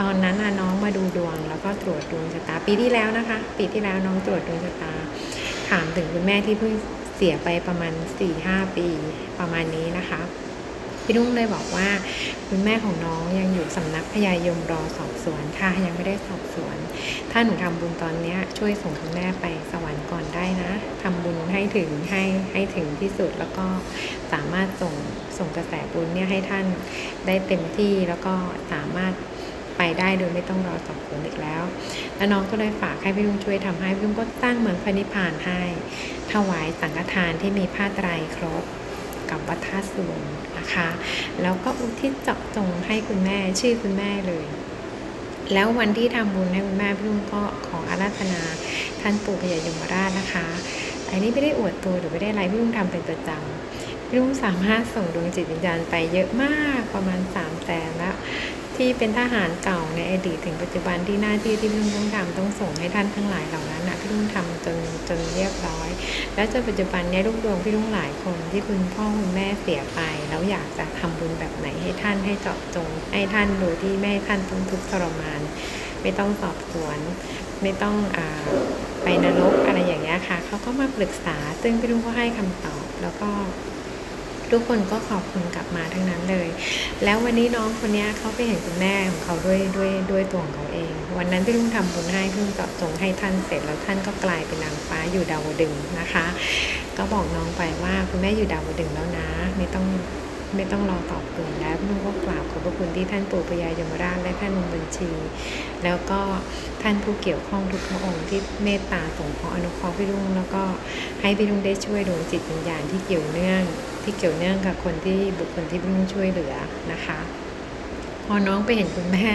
ตอนนั้นน,น้องมาดูดวง แล้วก็ตรวจดวงชะตาปีที่แล้วนะคะ ปีที่แล้วน้องตรวจดวงชะตา ถามถึงคุณแม่ที่เพิ่งเสียไปประมาณ4ี่ห้าปีประมาณนี้นะคะพี่นุ่งเลยบอกว่า คุณแม่ของน้องยังอยู่สำนักพญายมรอสอบสวนค่ะยังไม่ได้สอบสวน ถ้าหนูทำบุญตอนนี้ช่วยส่งคุณแม่ไปสวรรค์ก่อนได้นะทำบุญให้ถึงให้ให้ถึงที่สุดแล้วก็สามารถส่งส่งกระแสบุญเนี่ยให้ท่านได้เต็มที่แล้วก็สามารถ ไปได้โดยไม่ต้องรอสอบสวนอีกแล้ว แล้วน้องก็เลยฝากให้พี่ลุงช่วยทำให้พี่ลุงก็ตั้งเหมือนพระนิพพานให้ ถวายสังฆทานที่มีผ้าไตรครบกับวัดท่าส่วนนะคะ แล้วก็อุทิศเจาะจงให้คุณแม่ชื่อคุณแม่เลยแล้ววันที่ทำบุญให้คุณแม่พี่ลุงก็ขออาราธนาท่านปู่พญายมราชนะคะ อันนี้ไม่ได้อวดตัวหรือไม่ได้อะไรพี่ลุงทำเป็นประจำพี่ลุงสามารถส่งดวงจิตวิญญาณไปเยอะมากประมาณ3ามแสนแล้ว ที่เป็นทหารเก่าในอดีตถึงปัจจุบันที่หน้าที่ที่พี่ลุงต้องทำต้องส่งให้ท่านทั้งหลายเหล่านั้นนะพี่ลุงทำจนจนเรียบร้อย แล้วจนปัจจุบันเนี้ลูกดวงพี่ลุงหลายคนที่คุณพ่อคุณแม่เสียไป แล้วอยากจะทำบุญแบบไหนให้ท่านให้เจาะจง ให้ท่านโดยที่ไม่ท่านต้องทุกข์ทรมาน ไม่ต้องสอบสวนไม่ต้องอไปนรกอะไรอย่างเงี้ยค่ะเขาก็มาปรึกษา ซึ่งพี่ลุงก็ให้คำตอบแล้วก็ ทุกคนก็ขอบคุณกลับมาทั้งนั้นเลย แล้ววันนี้น้องคนนี้เขาไปเห็นคุณแม่ของเขาด้วยด้วยด้วยตัวของเขาเอง วันนั้นพี่ลุงทำบุญให้พี่ลุงเจาะจงให้ท่านเสร็จแล้วท่านก็กลายเป็นนางฟ้าอยู่ดาวดึงนะคะ ก็บอกน้องไปว่าคุณแม่อยู่ดาวดึงแล้วนะ ไม่ต้องไม่ต้องรอตอบกลุ่มแล้วพี่ลุงก็กราบขอบพระคุณที่ท่านปู่พญายมราชและท่านลุงบัญชี แล้วก็ท่านผู้เกี่ยวข้องทุกพระองค์ที่เมตตาสงเคราะห์อนุเคราะห์พี่ลุงแล้วก็ให้พี่ลุงได้ช่วยดวงจิตวิญญาณที่เกี่ยวเนื่อง ที่เกี่ยวเนื่องกับคนที่บุคคลที่พี่งช่วยเหลือนะคะพอน้องไปเห็นคุณแม่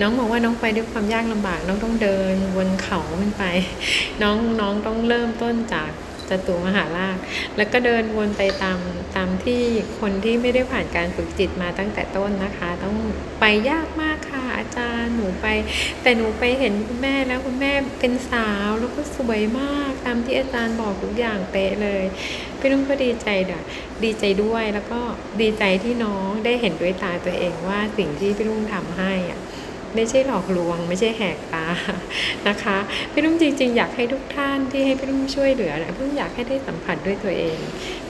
น้องบอกว่าน้องไปด้วยความยากลำบาก น้องต้องเดินวนเขาขึ้นไป น้องน้องต้องเริ่มต้นจากจตุมหาราช แล้วก็เดินวนไปตามตามที่คนที่ไม่ได้ผ่านการฝึกจิตมาตั้งแต่ต้นนะคะ ต้องไปยากมากค่ะอาจารย์หนูไป แต่หนูไปเห็นคุณแม่แล้วคุณแม่เป็นสาวแล้วก็สวยมากตามที่อาจารย์บอกทุกอย่างเป๊ะเลย พี่ลุงก็ดีใจด่ะดีใจด้วยแล้วก็ดีใจที่น้องได้เห็นด้วยตาตัวเองว่าสิ่งที่พี่ลุงทำให้อะไม่ใช่หลอกลวง ไม่ใช่แหกตานะคะพี่ลุงจริง ๆ อยากให้ทุกท่านที่ให้พี่ลุงช่วยเหลือนี่ยพี่ลุงอยากให้ได้สัมผัสด้วยตัวเอง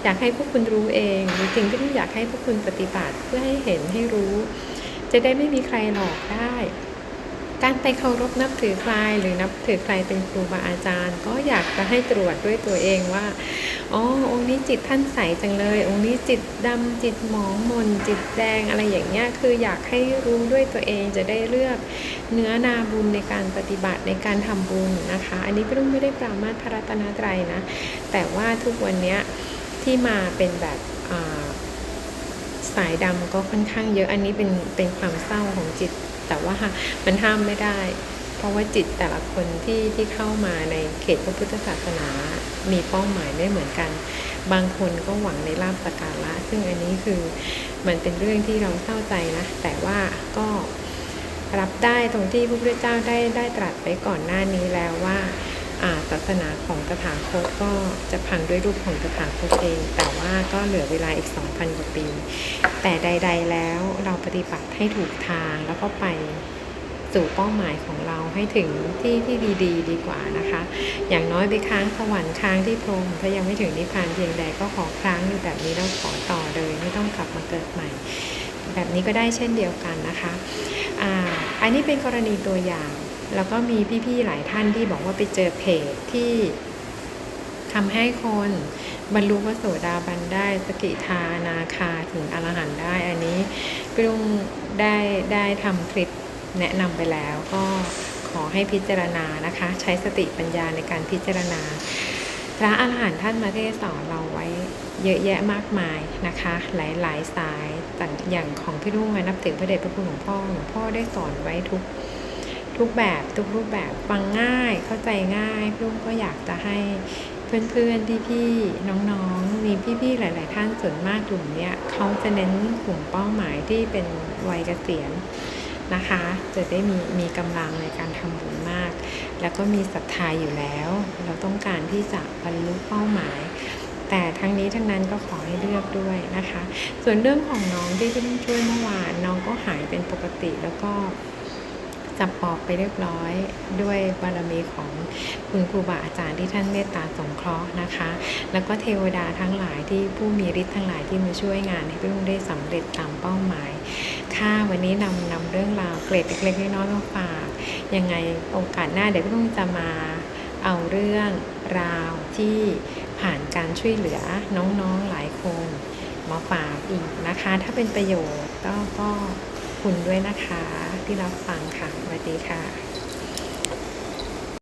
อยากให้พวกคุณรู้เองจริงๆพี่ลุงอยากให้พวกคุณปฏิบัติเพื่อให้เห็นให้รู้ จะได้ไม่มีใครหลอกได้ การไปเคารพนับถือใครหรือนับถือใครเป็นครูบาอาจารย์ ก็อยากจะให้ตรวจด้วยตัวเองว่าอ๋อองค์นี้จิตท่านใสจังเลย องค์นี้จิตดำจิตหมองมน จิตแดงอะไรอย่างเงี้ยคืออยากให้รู้ด้วยตัวเองจะได้เลือกเนื้อนาบุญในการปฏิบัติในการทำบุญนะคะ อันนี้พี่ลุงไม่ได้ปรามาสพระรัตนตรัยนะ แต่ว่าทุกวันเนี้ยที่มาเป็นแบบสายดำก็ค่อนข้างเยอะอันนี้เป็นเป็นความเศร้าของจิต แต่ว่ามันห้ามไม่ได้ เพราะว่าจิตแต่ละคนที่ที่เข้ามาในเขตพระพุทธศาสนา มีเป้าหมายไม่เหมือนกัน บางคนก็หวังในลาบสการะ ซึ่งอันนี้คือมันเป็นเรื่องที่เราเศร้าใจนะ แต่ว่าก็รับได้ตรงที่พระพุทธเจ้าได้ได้ตรัสไปก่อนหน้านี้แล้วว่า ศาสนาของตถาคตก็จะพังด้วยรูปของตถาคตเอง แต่ว่าก็เหลือเวลาอีก 2,000 กว่าปี แต่ใด ๆ แล้วเราปฏิบัติให้ถูกทางแล้วก็ไปสู่เป้าหมายของเราให้ถึงที่ที่ดีๆดีกว่านะคะ อย่างน้อยไปค้างสวรรค์ค้างที่พรมถ้ายังไม่ถึงนิพพานเพียงใดก็ขอค้างอยู่แบบนี้แล้วขอต่อเลยไม่ต้องกลับมาเกิดใหม่ แบบนี้ก็ได้เช่นเดียวกันนะคะอ่าอันนี้เป็นกรณีตัวอย่าง แล้วก็มีพี่ๆหลายท่านที่บอกว่าไปเจอเพจที่ทำให้คนบรรลุพระโสดาบันได้สกิทานาคาถึงอรหันต์ได้ อันนี้พี่ลุงได้ได้ทำคลิปแนะนำไปแล้วก็ขอให้พิจารณานะคะ ใช้สติปัญญาในการพิจารณา พระอาหารหันต์ท่านมาเทศสอนเราไว้เยอะแยะมากมายนะคะ หลายๆสายต่างอย่างของพี่รุ่งนับถือพระเดชพระคุณหลวงพ่อหลวงพ่อได้สอนไว้ทุก ทุกแบบทุกรูปแบบฟังง่ายเข้าใจง่ายพี่รุ่งก็อยากจะให้เพื่อนๆพี่ๆน้องๆมีพี่ๆหลาย ๆ ท่านส่วนมากกลุ่มเนี้ยเขาจะเน้นกลุ่มเป้าหมายที่เป็นวัยเกษียณนะคะ จะได้มีมีกำลังในการทำบุญมาก แล้วก็มีศรัทธาอยู่แล้ว เราต้องการที่จะบรรลุเป้าหมาย แต่ทั้งนี้ทั้งนั้นก็ขอให้เลือกด้วยนะคะ ส่วนเรื่องของน้องที่ที่ต้องช่วยเมื่อวานน้องก็หายเป็นปกติแล้วก็ จับปอบไปเรียบร้อย ด้วยบารมีของคุณครูบาอาจารย์ที่ท่านเมตตาสงเคราะห์นะคะ แล้วก็เทวดาทั้งหลายที่ผู้มีฤทธิ์ทั้งหลายที่มาช่วยงานให้พี่ลุงได้สำเร็จตามเป้าหมาย ค่ะวันนี้นำนำเรื่องราวเกร็ดเล็กๆน้อยๆมาฝากยังไงโอกาสหน้าเดี๋ยวพี่ลุงจะมาเอาเรื่องราวที่ผ่านการช่วยเหลือน้องๆหลายคนมาฝากอีกนะคะ ถ้าเป็นประโยชน์ก็ก็คุณด้วยนะคะ ที่รับฟังค่ะสวัสดีค่ะ